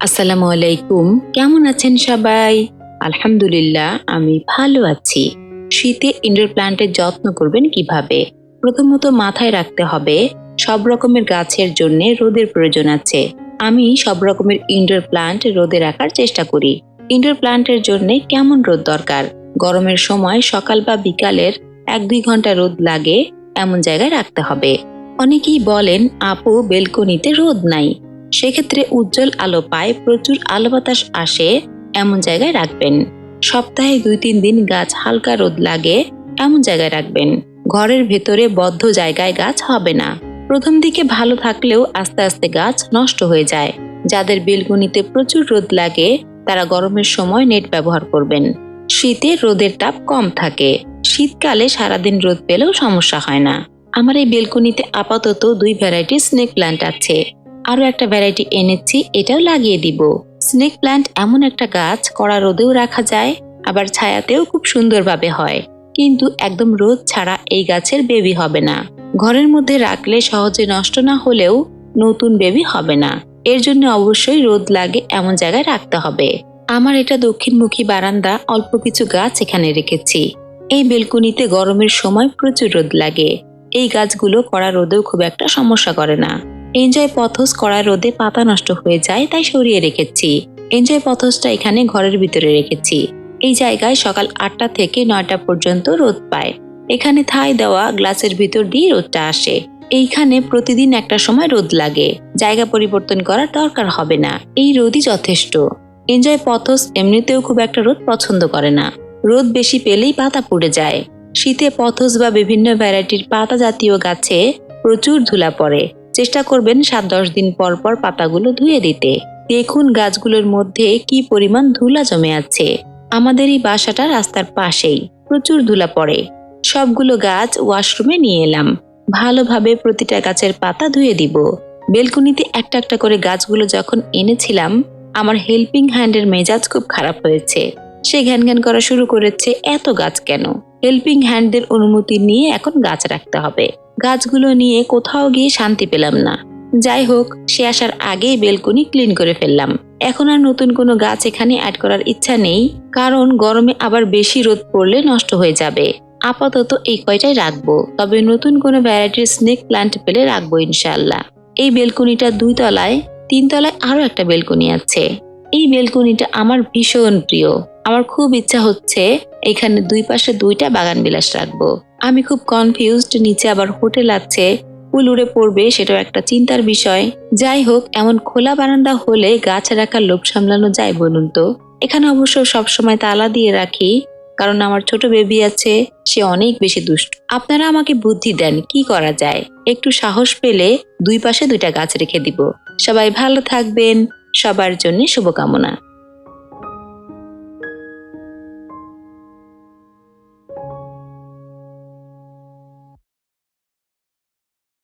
আসসালামু আলাইকুম। কেমন আছেন সবাই? আলহামদুলিল্লাহ, আমি ভালো আছি। শীতে ইনডোর প্ল্যান্টের যত্ন করবেন কীভাবে? প্রথমত মাথায় রাখতে হবে, সব রকমের গাছের জন্য রোদের প্রয়োজন আছে। আমি সব রকমের ইনডোর প্ল্যান্ট রোদে রাখার চেষ্টা করি। ইনডোর প্ল্যান্টের জন্য কেমন রোদ দরকার? গরমের সময় সকাল বা বিকালের এক দুই ঘণ্টা রোদ লাগে, এমন জায়গায় রাখতে হবে। অনেকেই বলেন, আপু বেলকনিতে রোদ নাই। সেক্ষেত্রে উজ্জ্বল আলো পায়, প্রচুর আলো বাতাস আসে, এমন জায়গায় রাখবেন। সপ্তাহে দুই তিন দিন গাছ হালকা রোদ লাগে, এমন জায়গায় রাখবেন। ঘরের ভেতরে বদ্ধ জায়গায় গাছ হবে না। প্রথম দিকে ভালো থাকলেও আস্তে আস্তে গাছ নষ্ট হয়ে যায়। যাদের বেলকনিতে প্রচুর রোদ লাগে, তারা গরমের সময় নেট ব্যবহার করবেন। শীতে রোদের তাপ কম থাকে। শীতকালে সারাদিন রোদ পেলেও সমস্যা হয় না। আমার এই বেলকনিতে আপাতত দুই ভ্যারাইটির স্নেক প্ল্যান্ট আছে। আরও একটা ভ্যারাইটি এনেছি, এটাও লাগিয়ে দিব। স্নেক প্ল্যান্ট এমন একটা গাছ, কড়া রোদেও রাখা যায়, আবার ছায়াতেও খুব সুন্দরভাবে হয়। কিন্তু একদম রোদ ছাড়া এই গাছের বেবি হবে না। ঘরের মধ্যে রাখলে সহজে নষ্ট না হলেও নতুন বেবি হবে না। এর জন্য অবশ্যই রোদ লাগে, এমন জায়গায় রাখতে হবে। আমার এটা দক্ষিণমুখী বারান্দা, অল্প কিছু গাছ এখানে রেখেছি। এই বেলকুনিতে গরমের সময় প্রচুর রোদ লাগে। এই গাছগুলো কড়া রোদেও খুব একটা সমস্যা করে না। এনজয় পথস কড়া রোদে পাতা নষ্ট হয়ে যায়, তাই সরিয়ে রেখেছি। এনজয় পথসটা এখানে ঘরের ভিতরে রেখেছি। এই জায়গায় সকাল আটটা থেকে নয়টা পর্যন্ত রোদ পায়। এখানে থাই দেওয়া গ্লাসের ভিতর দিয়ে রোদটা আসে। এইখানে প্রতিদিন একটা সময় রোদ লাগে। জায়গা পরিবর্তন করার দরকার হবে না। এই রোদই যথেষ্ট। এনজয় পথস এমনিতেও খুব একটা রোদ পছন্দ করে না। রোদ বেশি পেলেই পাতা পুড়ে যায়। শীতে পথস বা বিভিন্ন ভ্যারাইটির পাতা জাতীয় গাছে প্রচুর ধুলা পড়ে। চেষ্টা করবেন সাত দশ দিন পর পর পাতাগুলো ধুয়ে দিতে। দেখুন গাছগুলোর মধ্যে কি পরিমাণ ধুলা জমে আছে। আমাদের এই বাসাটা রাস্তার পাশেই, প্রচুর ধুলা পড়ে। সবগুলো গাছ ওয়াশরুমে নিয়ে এলাম। ভালোভাবে প্রতিটা গাছের পাতা ধুয়ে দিব। বেলকুনিতে একটা একটা করে গাছগুলো যখন এনেছিলাম, আমার হেল্পিং হ্যান্ডের মেজাজ খুব খারাপ হয়েছে। সে ঘ্যান ঘ্যান করা শুরু করেছে, এত গাছ কেন? হেল্পিং হ্যান্ডদের অনুমতি নিয়ে এখন গাছ রাখতে হবে। গাছগুলো নিয়ে কোথাও গিয়ে শান্তি পেলাম না। যাই হোক, সে আসার আগেই বেলকনি ক্লিন করে ফেললাম। এখন আর নতুন কোনো গাছ এখানে অ্যাড করার ইচ্ছা নেই, কারণ গরমে আবার বেশি রোদ পড়লে নষ্ট হয়ে যাবে। আপাতত এই কয়টাই রাখব, তবে নতুন কোনো ভ্যারাইটির স্নেক প্ল্যান্ট পেলে রাখব ইনশাল্লাহ এই বেলকনিটা দুই তলায়, তিন তলায় আরও একটা বেলকনি আছে। এই বেলকনিটা আমার ভীষণ প্রিয়। আমার খুব ইচ্ছা হচ্ছে এখানে দুই পাশে দুইটা বাগান বিলাস রাখব। আমি খুব কনফিউজড নিচে আবার হোটেল আছে, ফুল উড়ে পড়বে, সেটাও একটা চিন্তার বিষয়। যাই হোক, এমন খোলা বারান্দা হলে গাছ রাখার লোভ সামলানো যায় বলুন তো? এখানে অবশ্য সবসময় তালা দিয়ে রাখি, কারণ আমার ছোট বেবি আছে, সে অনেক বেশি দুষ্ট। আপনারা আমাকে বুদ্ধি দেন, কি করা যায়? একটু সাহস পেলে দুই পাশে দুইটা গাছ রেখে দিব। সবাই ভালো থাকবেন। সবার জন্য শুভকামনা।